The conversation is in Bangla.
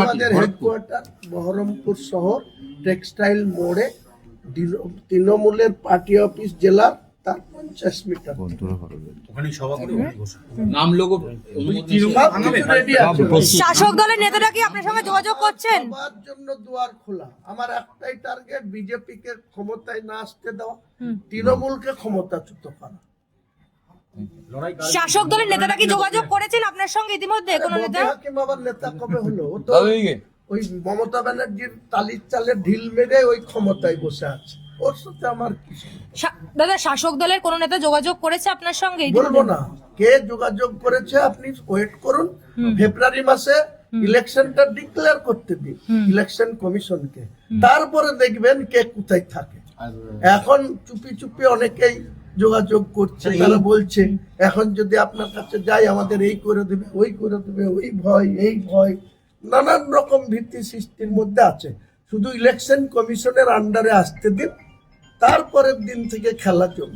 আমাদের হেডকোয়ার্টার বহরমপুর শহর টেক্সটাইল মোড়ে তৃণমূলের পার্টি অফিস জেলার তার পঞ্চাশ মিটার ওখানে সভা করে ওখানে ঘোষণা নাম কিছু শাসক দলের নেতারা কি আপনার সঙ্গে যোগাযোগ করছেন? সবার জন্য দুয়ার খোলা আমার একটাই টার্গেট বিজেপি কে ক্ষমতায় না আসতে দেওয়া। তৃণমূলকে ক্ষমতাচ্যুত করা। শাসক দলের নেতারা কি যোগাযোগ করেছেন আপনার সঙ্গে ইতিমধ্যে কোনো নেতা? ববি হাকিম আবার নেতা কবে হলো? তো ওই মমতা ব্যানার্জির তালির চালে ঢিল মেরে ওই ক্ষমতায় বসে আছে। ওর সাথে আমার দাদা শাসক দলের কোনো নেতা যোগাযোগ করেছে আপনার সঙ্গে বলব না। কে যোগাযোগ করেছে আপনি ওয়েট করুন। ফেব্রুয়ারি মাসে ইলেকশনটা ডিক্লেয়ার করতে দিন। ইলেকশন কমিশনকে। তারপরে দেখবেন কে কোথায় থাকে। এখন চুপি চুপি অনেকেই যোগাযোগ করছে তারা বলছে এখন যদি আপনার কাছে যাই আমাদের এই করে দেবে ওই করে দেবে ওই ভয় এই ভয়। নানান রকম ভিত্তি সৃষ্টির মধ্যে আছে। শুধু ইলেকশন কমিশনের আন্ডারে আসতে দিন তারপরের দিন থেকে খেলা চলবে।